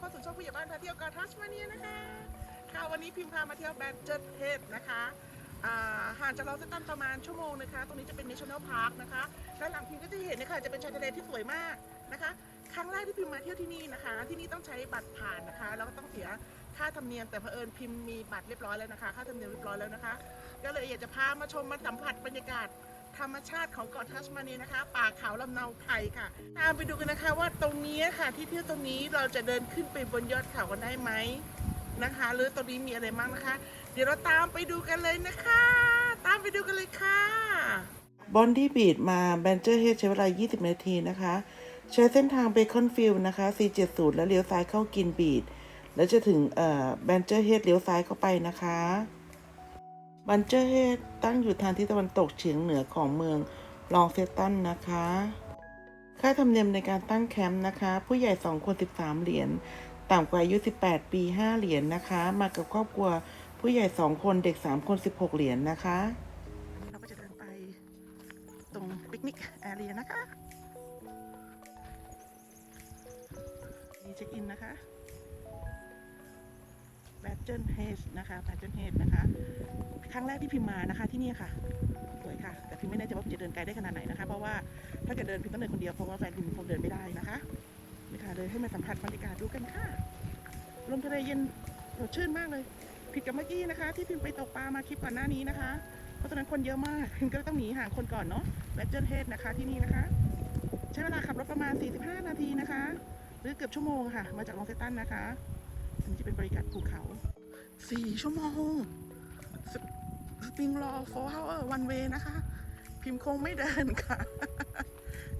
เข้าสู่ช่องผู้ใหญ่บ้านพาเที่ยวกาทัสมาเนียนะคะ ค่ะวันนี้พิมพามาเที่ยวแบนเจ็ตเทสนะคะห่างจากลอสตันประมาณชั่วโมงนะคะ ตรงนี้จะเป็น National Park นะคะ ด้านหลังพิมก็จะเห็นนะคะ จะเป็นชายทะเลที่สวยมากนะคะ ครั้งแรกที่พิมมาเที่ยวที่นี่นะคะ ที่นี่ต้องใช้บัตรผ่านนะคะ แล้วก็ต้องเสียค่าธรรมเนียม แต่เผอิญพิมมีบัตรเรียบร้อยแล้วนะคะ ค่าธรรมเนียมเรียบร้อยแล้วนะคะ ก็เลยอยากจะพามาชมมาสัมผัสบรรยากาศ ธรรมชาติของเกาะทัสมาเนียนะคะ ป่าเขาลำเนาไพรค่ะ ตามไปดูกันนะคะว่าตรงนี้ค่ะ ที่เที่ยวตรงนี้เราจะเดินขึ้นไปบนยอดเขากันได้ไหมนะคะ หรือตรงนี้มีอะไรบ้างนะคะ เดี๋ยวเราตามไปดูกันเลยนะคะ ตามไปดูกันเลยค่ะบอนดี้บีดมาแบนเจอร์เฮดใช้เวลา 20 นาทีนะคะ ใช้เส้นทางเบคอนฟิลด์นะคะ470 แล้วเลี้ยวซ้ายเข้ากินบีดแล้วจะถึงเอ่อแบนเจอร์เฮดเลี้ยวซ้ายเข้าไปนะคะ บันเจอร์เฮดตั้งอยู่ทางทิศตะวันตกเฉียงเหนือของเมืองลองเฟตตันนะคะ ค่าธรรมเนียมในการตั้งแคมป์นะคะ ผู้ใหญ่ 2 คน 13 เหรียญ ต่ำกว่าอายุ 18 ปี 5 เหรียญนะคะ มากับครอบครัวผู้ใหญ่ 2 คนเด็ก 3 คน 16 เหรียญนะคะ เราก็จะเดินไปตรงปิกนิกแอเรียนะคะ นี่เช็คอินนะคะ แบดเจิลเฮดนะคะแบดเจิลเฮดนะคะ ครั้งแรกที่พิมมานะคะที่นี่ค่ะ สวยค่ะ แต่พิมไม่แน่ใจว่าพิมจะเดินไกลได้ขนาดไหนนะคะ เพราะว่าถ้าเกิดเดินพิมต้องเดินคนเดียว เพราะว่าแฟนพิมคงเดินไม่ได้นะคะนี่ค่ะเลยให้มาสัมผัสบรรยากาศดูกันค่ะ ลมทะเลเย็นสดชื่นมากเลย ผิดกับเมื่อกี้นะคะ ที่พิมไปตกปลามาคลิปก่อนหน้านี้นะคะ เพราะตอนนั้นคนเยอะมากพิมก็ต้องหนีห่างคนก่อนเนาะแบดเจิลเฮดนะคะที่นี่นะคะ ใช้เวลาขับรถประมาณ 45 นาทีนะคะ หรือเกือบชั่วโมงค่ะ มาจากลองเซตันนะคะ อันนี้จะเป็นบริการภูเขา4ชั่วโมงสปริงรอ4 hour one way นะคะ พิมพ์คงไม่เดินค่ะ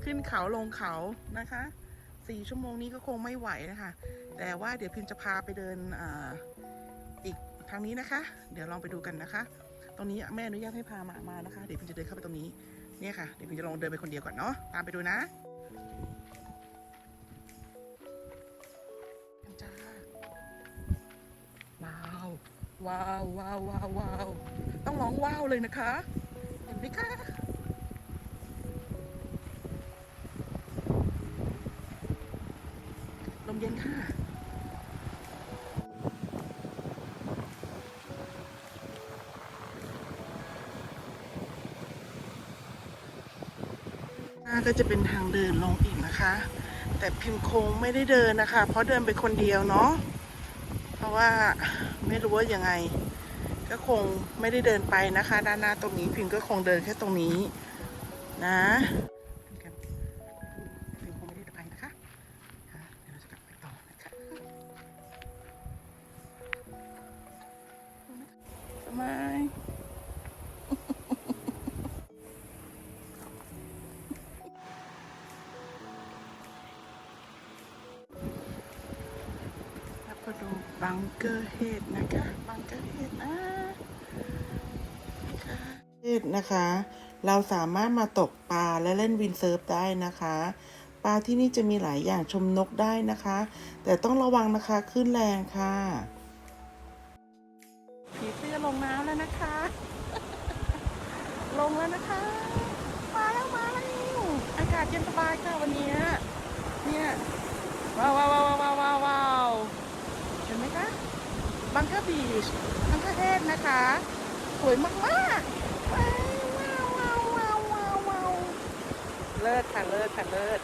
ขึ้นเขาลงเขานะคะ4ชั่วโมงนี้ก็คงไม่ไหวนะคะ แต่ว่าเดี๋ยวพิมพ์จะพาไปเดินออีกทางนี้นะคะ เดี๋ยวลองไปดูกันนะคะ ตรงนี้แม่อนุญาตให้พามามานะคะ เดี๋ยวพิมจะเดินเข้าไปตรงนี้ เนี่ยค่ะ เดี๋ยวพิมจะลองเดินไปคนเดียวก่อนเนาะ ตามไปดูนะ ว้าวว้าวว้าวว้าวต้องร้องว้าวเลยนะคะ เห็นไหมคะลมเย็นค่ะก็จะเป็นทางเดินลงอีกนะคะ แต่พิมพ์คงไม่ได้เดินนะคะ เพราะเดินไปคนเดียวเนาะะว่าไม่รู้ว่ายังไง ก็คงไม่ได้เดินไปนะคะ ด้านหน้าตรงนี้พิมก็คงเดินแค่ตรงนี้นะ บังเกอร์เฮดนะคะบังเกอร์เฮดนะนี่ค่ะประเทศนะคะ เราสามารถมาตกปลาและเล่นวินเซิร์ฟได้นะคะปลาที่นี่จะมีหลายอย่างชมนกได้นะคะ แต่ต้องระวังนะคะคลื่นแรงค่ะผีเสื้อลงน้ำแล้วนะคะ ลงแล้วนะคะ มาแล้วมาแล้วอากาศเย็นสบายค่ะวันนี้เนี่ยว้าวว้าวว้าวว้าวว้าวว้าวเห็นไหมคะบังเกอร์บีชบังเกอร์เฮดนะคะ สวยมากมากๆว้าวว้าวว้าวว้าวว้าวเลิศค่ะเลิศค่ะเลิศ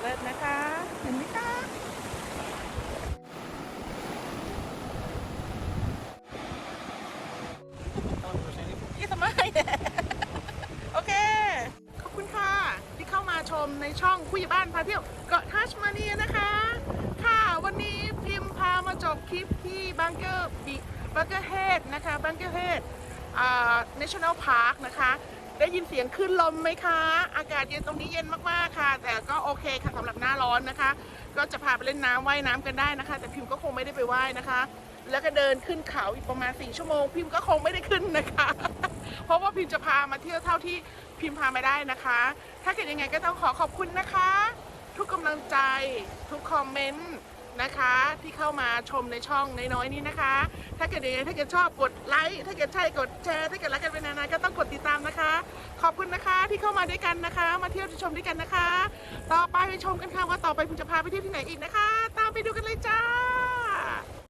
เลิศนะคะ เห็นไหมคะยี่มัยโอเค ขอบคุณค่ะ ที่เข้ามาชมในช่องคุยบ้านพาเที่ยวเกาะทัชมาเนียนะคะ วันนี้พิมพ์พามาจ บคลิปที่บังเกอร์บีบังเกอร์เฮดนะคะบังเกอร์เฮดอ่า national park นะคะ ได้ยินเสียงขึ้นลมไหมคะ อากาศเย็นตรงนี้เย็นมากๆค่ะ แต่ก็โอเคค่ะสำหรับหน้าร้อนนะคะ ก็จะพาไปเล่นน้ำว่ายน้ำกันได้นะคะ แต่พิมพ์ก็คงไม่ได้ไปว่ายนะคะ แล้วก็เดินขึ้นเขาอีกประมาณ4ชั่วโมง พิมพ์ก็คงไม่ได้ขึ้นนะคะ เพราะว่าพิมพ์จะพามาเที่ยวเท่าที่พิมพ์พาไม่ได้นะคะ ถ้าเกิดยังไงก็ต้องขอขอบคุณนะคะ ทุกกำลังใจ ทุกคอมเมนต์ นะคะที่เข้ามาชมในช่องน้อยๆนี้นะคะ ถ้าเกิดยังไงถ้าเกิดชอบกดไลค์ถ้าเกิดใช่กดแชร์ถ้าเกิดรักกันเป็นนานๆก็ต้องกดติดตามนะคะ ขอบคุณนะคะที่เข้ามาด้วยกันนะคะ มาเที่ยวชมด้วยกันนะคะ ต่อไปไปชมกันค่ะว่าต่อไปคุณจะพาไปเที่ยวที่ไหนอีกนะคะ ตามไปดูกันเลยจ้า